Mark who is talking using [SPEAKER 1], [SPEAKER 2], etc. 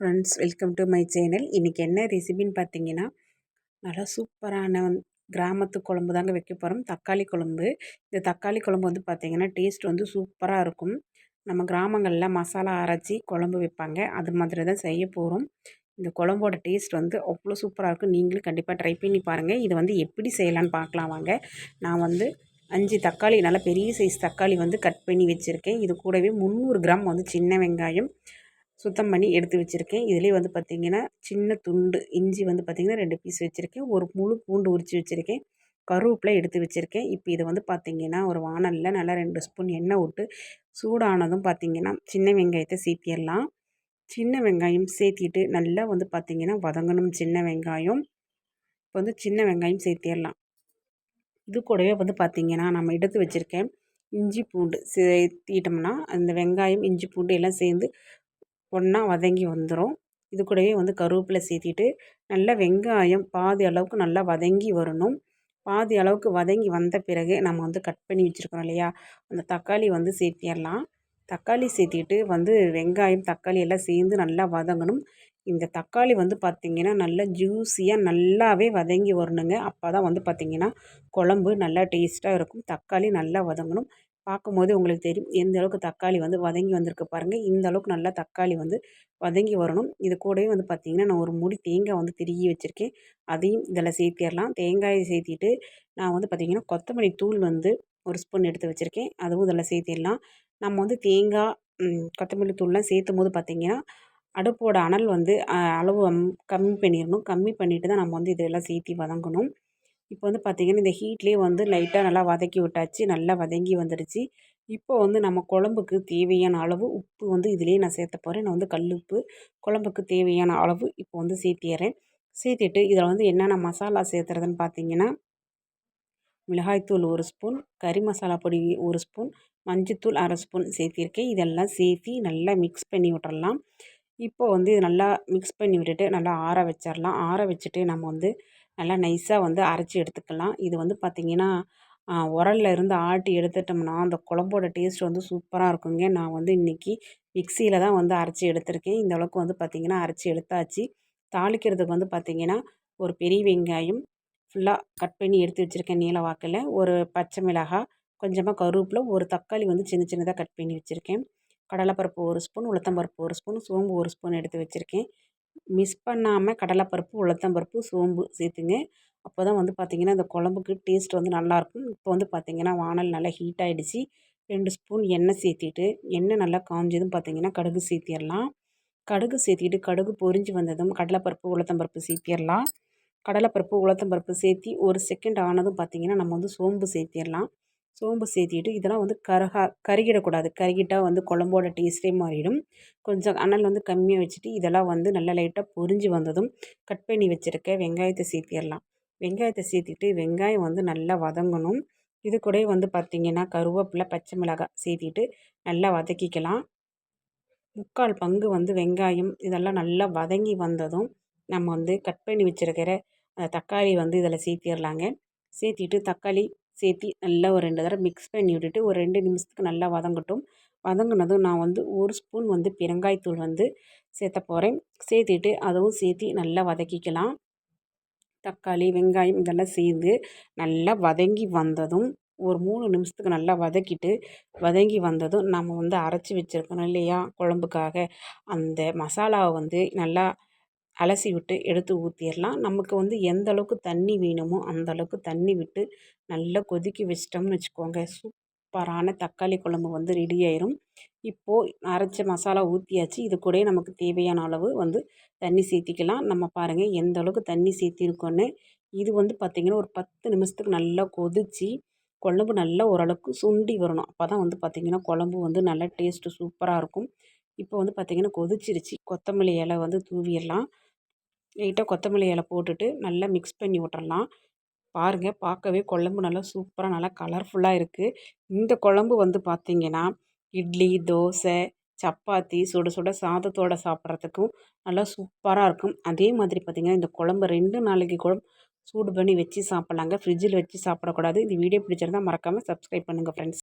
[SPEAKER 1] Friends welcome to my channel. இன்றைக்கி என்ன ரெசிபின்னு பார்த்தீங்கன்னா நல்லா சூப்பரான வந் கிராமத்து குழம்பு தாங்க வைக்க போகிறோம் தக்காளி குழம்பு. இந்த தக்காளி குழம்பு வந்து பார்த்திங்கன்னா டேஸ்ட் வந்து சூப்பராக இருக்கும். நம்ம கிராமங்களில் மசாலா அரைச்சி குழம்பு வைப்பாங்க. அது மாதிரி தான் செய்ய போகிறோம் இந்த குழம்போட டேஸ்ட் வந்து அவ்வளோ சூப்பராக இருக்கும். நீங்களும் கண்டிப்பாக ட்ரை பண்ணி பாருங்கள் இதை வந்து எப்படி செய்யலான்னு பார்க்கலாம் வாங்க. நான் வந்து அஞ்சு தக்காளி நல்லா பெரிய சைஸ் தக்காளி வந்து கட் பண்ணி வச்சுருக்கேன். இது கூடவே முந்நூறு கிராம் வந்து சின்ன வெங்காயம் சுத்தம் பண்ணி எடுத்து வச்சுருக்கேன். இதுலேயே வந்து பார்த்திங்கன்னா சின்ன துண்டு இஞ்சி வந்து பார்த்திங்கன்னா ரெண்டு பீஸ் வச்சுருக்கேன். ஒரு முழு பூண்டு உரித்து வச்சுருக்கேன். கருவேப்பிலை எடுத்து வச்சுருக்கேன். இப்போ இதை வந்து பார்த்திங்கன்னா ஒரு வானலில் நல்லா ரெண்டு ஸ்பூன் எண்ணெய் விட்டு சூடானதும் பார்த்திங்கன்னா சின்ன வெங்காயத்தை சேர்த்திடலாம். சின்ன வெங்காயம் சேர்த்திட்டு நல்லா வந்து பார்த்திங்கன்னா வதங்கணும் சின்ன வெங்காயம். இப்போ வந்து சின்ன வெங்காயம் சேர்த்திடலாம். இது கூடவே வந்து பார்த்திங்கன்னா நம்ம எடுத்து வச்சுருக்கேன் இஞ்சி பூண்டு சேர்த்திட்டோம்னா அந்த வெங்காயம் இஞ்சி பூண்டு எல்லாம் சேர்ந்து ஒன்றா வதங்கி வந்துடும் இது கூடவே வந்து கருவேப்பிலை சேர்த்திட்டு நல்லா வெங்காயம் பாதி அளவுக்கு நல்லா வதங்கி வரணும். பாதி அளவுக்கு வதங்கி வந்த பிறகு நம்ம வந்து கட் பண்ணி வச்சுருக்கோம் இல்லையா? அந்த தக்காளி வந்து சேர்த்திடலாம். தக்காளி சேர்த்திட்டு வந்து வெங்காயம் தக்காளி எல்லாம் சேர்ந்து நல்லா வதங்கணும். இந்த தக்காளி வந்து பார்த்திங்கன்னா நல்லா ஜூஸியாக நல்லாவே வதங்கி வரணுங்க. அப்போ தான் வந்து பார்த்திங்கன்னா குழம்பு நல்லா டேஸ்ட்டாக இருக்கும். தக்காளி நல்லா வதங்கணும். பார்க்கும்போது உங்களுக்கு தெரியும் எந்த அளவுக்கு தக்காளி வந்து வதங்கி வந்திருக்கு பாருங்கள் இந்த அளவுக்கு நல்லா தக்காளி வந்து வதங்கி வரணும். இது கூடவே வந்து பார்த்திங்கன்னா நான் ஒரு முடி தேங்காய் வந்து திருகி வச்சுருக்கேன். அதையும் இதில் சேர்த்திடலாம். தேங்காயை சேர்த்திட்டு நான் வந்து பார்த்திங்கன்னா கொத்தமல்லி தூள் வந்து ஒரு ஸ்பூன் எடுத்து வச்சுருக்கேன். அதுவும் இதில் சேர்த்திடலாம். நம்ம வந்து தேங்காய் கொத்தமல்லி தூள்லாம் சேர்த்தும் போது பார்த்திங்கன்னா அடுப்போட அனல் வந்து அளவு கம்மி பண்ணிடணும். கம்மி பண்ணிவிட்டு தான் நம்ம வந்து இதெல்லாம் சேர்த்தி வதங்கணும். இப்போ வந்து பார்த்திங்கன்னா இந்த ஹீட்லேயே வந்து லைட்டாக நல்லா வதக்கி விட்டாச்சு. நல்லா வதங்கி வந்துடுச்சு. இப்போ வந்து நம்ம குழம்புக்கு தேவையான அளவு உப்பு வந்து இதிலேயே நான் சேர்த்த போகிறேன் நான் வந்து கல் உப்பு குழம்புக்கு தேவையான அளவு இப்போ வந்து சேர்த்திடுறேன் சேர்த்திட்டு இதில் வந்து என்னென்ன மசாலா சேர்த்துறதுன்னு பார்த்தீங்கன்னா மிளகாய்த்தூள் ஒரு ஸ்பூன் கறி மசாலா பொடி ஒரு ஸ்பூன் மஞ்சத்தூள் அரை ஸ்பூன் சேர்த்திருக்கேன். இதெல்லாம் சேர்த்தி நல்லா மிக்ஸ் பண்ணி விட்டுறலாம். இப்போ வந்து இது நல்லா மிக்ஸ் பண்ணி விட்டுட்டு நல்லா ஆற வச்சிடலாம் ஆற வச்சுட்டு நம்ம வந்து நல்லா நைஸாக வந்து அரைச்சி எடுத்துக்கலாம். இது வந்து பார்த்திங்கன்னா உரல்ல இருந்து ஆட்டி எடுத்துட்டோம்னா அந்த குழம்போட டேஸ்ட் வந்து சூப்பராக இருக்குங்க. நான் வந்து இன்றைக்கி மிக்சியில் தான் வந்து அரைச்சி எடுத்திருக்கேன். இந்த அளவுக்கு வந்து பார்த்திங்கன்னா அரைச்சி எடுத்தாச்சு. தாளிக்கிறதுக்கு வந்து பார்த்திங்கன்னா ஒரு பெரிய வெங்காயம் ஃபுல்லாக கட் பண்ணி எடுத்து வச்சுருக்கேன் நீல வாக்கில். ஒரு பச்சை மிளகாய் கொஞ்சமாக கருவேப்பில் ஒரு தக்காளி வந்து சின்ன சின்னதாக கட் பண்ணி வச்சுருக்கேன். கடலைப்பருப்பு ஒரு ஸ்பூன் உளுத்தம்பருப்பு ஒரு ஸ்பூன் சோம்பு ஒரு ஸ்பூன் எடுத்து வச்சுருக்கேன். மிஸ் பண்ணாமல் கடலைப்பருப்பு உளுத்தம்பருப்பு சோம்பு சேர்த்துங்க. அப்போ தான் வந்து பார்த்திங்கன்னா அந்த குழம்புக்கு டேஸ்ட் வந்து நல்லாயிருக்கும். இப்போ வந்து பார்த்திங்கன்னா வானல் நல்லா ஹீட் ஆகிடுச்சி ரெண்டு ஸ்பூன் எண்ணெய் சேர்த்திட்டு எண்ணெய் நல்லா காஞ்சதும் பார்த்திங்கன்னா கடுகு சேர்த்திடலாம். கடுகு சேர்த்திட்டு கடுகு பொரிஞ்சு வந்ததும் கடலைப்பருப்பு உளுத்தம்பருப்பு சேர்த்திடலாம். கடலைப்பருப்பு உளுத்தம்பருப்பு சேர்த்தி ஒரு செகண்ட் ஆனதும் பார்த்திங்கன்னா நம்ம வந்து சோம்பு சேர்த்திடலாம். சோம்பு சேர்த்திட்டு இதெல்லாம் வந்து கருகா கருகிடக்கூடாது. கருகிட்டால் வந்து குழம்போட டேஸ்ட்டே மாறிடும். கொஞ்சம் அனல் வந்து கம்மியாக வச்சுட்டு இதெல்லாம் வந்து நல்லா லைட்டாக பொரிஞ்சு வந்ததும் கட் பண்ணி வச்சுருக்க வெங்காயத்தை சேர்த்திடலாம். வெங்காயத்தை சேர்த்திட்டு வெங்காயம் வந்து நல்லா வதங்கணும். இது கூட வந்து பார்த்திங்கன்னா கருவேப்பிலை பச்சை மிளகாய் சேர்த்திட்டு நல்லா வதக்கிக்கலாம். முக்கால் பங்கு வந்து வெங்காயம் இதெல்லாம் நல்லா வதங்கி வந்ததும் நம்ம வந்து கட் பண்ணி வச்சுருக்கிற தக்காளி வந்து இதில் சேர்த்திடலாங்க. சேர்த்திட்டு தக்காளி சேர்த்தி நல்லா ஒரு ரெண்டு தடவை மிக்ஸ் பண்ணி விட்டுட்டு ஒரு ரெண்டு நிமிஷத்துக்கு நல்லா வதங்கட்டும். வதங்கினதும் நான் வந்து ஒரு ஸ்பூன் வந்து பெருங்காயத்தூள் வந்து சேர்த்த போகிறேன் சேர்த்துட்டு அதுவும் சேர்த்தி நல்லா வதக்கிக்கலாம். தக்காளி வெங்காயம் இதெல்லாம் சேர்ந்து நல்லா வதங்கி வந்ததும் ஒரு மூணு நிமிஷத்துக்கு நல்லா வதக்கிட்டு வதங்கி வந்ததும் நம்ம வந்து அரைச்சி வச்சுருக்கணும் இல்லையா? குழம்புக்காக. அந்த மசாலாவை வந்து நல்லா அலசி விட்டு எடுத்து ஊற்றிடலாம் நமக்கு வந்து எந்த அளவுக்கு தண்ணி வேணுமோ அந்த அளவுக்கு தண்ணி விட்டு நல்லா கொதிக்க வச்சிட்டோம்னு வச்சுக்கோங்க. சூப்பரான தக்காளி குழம்பு வந்து ரெடி ஆயிரும். இப்போது அரைச்ச மசாலா ஊற்றியாச்சு இது கூட நமக்கு தேவையான அளவு வந்து தண்ணி சேர்த்திக்கலாம். நம்ம பாருங்கள் எந்த அளவுக்கு தண்ணி சேர்த்திருக்கோன்னு. இது வந்து பார்த்திங்கன்னா ஒரு பத்து நிமிஷத்துக்கு நல்லா கொதித்து குழம்பு நல்லா ஓரளவுக்கு சுண்டி வரணும். அப்போ தான் வந்து பார்த்திங்கன்னா குழம்பு வந்து நல்லா டேஸ்ட்டு சூப்பராக இருக்கும். இப்போ வந்து பார்த்திங்கன்னா கொதிச்சிருச்சு. கொத்தமல்லி இலை வந்து தூவிடலாம் லைட்டாக கொத்தமல்லி இலை போட்டுட்டு நல்லா மிக்ஸ் பண்ணி விட்றலாம் பாருங்கள் பார்க்கவே குழம்பு நல்லா சூப்பராக நல்லா கலர்ஃபுல்லாக இருக்குது இந்த குழம்பு வந்து பார்த்திங்கன்னா இட்லி தோசை சப்பாத்தி சுட சுட சாதத்தோடு சாப்பிட்றதுக்கும் நல்லா சூப்பராக இருக்கும். அதே மாதிரி பார்த்திங்கன்னா இந்த குழம்பு ரெண்டு நாளைக்கு கூட சூடு பண்ணி வச்சு சாப்பிட்லாங்க. ஃப்ரிட்ஜில் வச்சு சாப்பிடக்கூடாது. இந்த வீடியோ பிடிச்சிருந்தால் மறக்காமல் சப்ஸ்கிரைப் பண்ணுங்கள் ஃப்ரெண்ட்ஸ்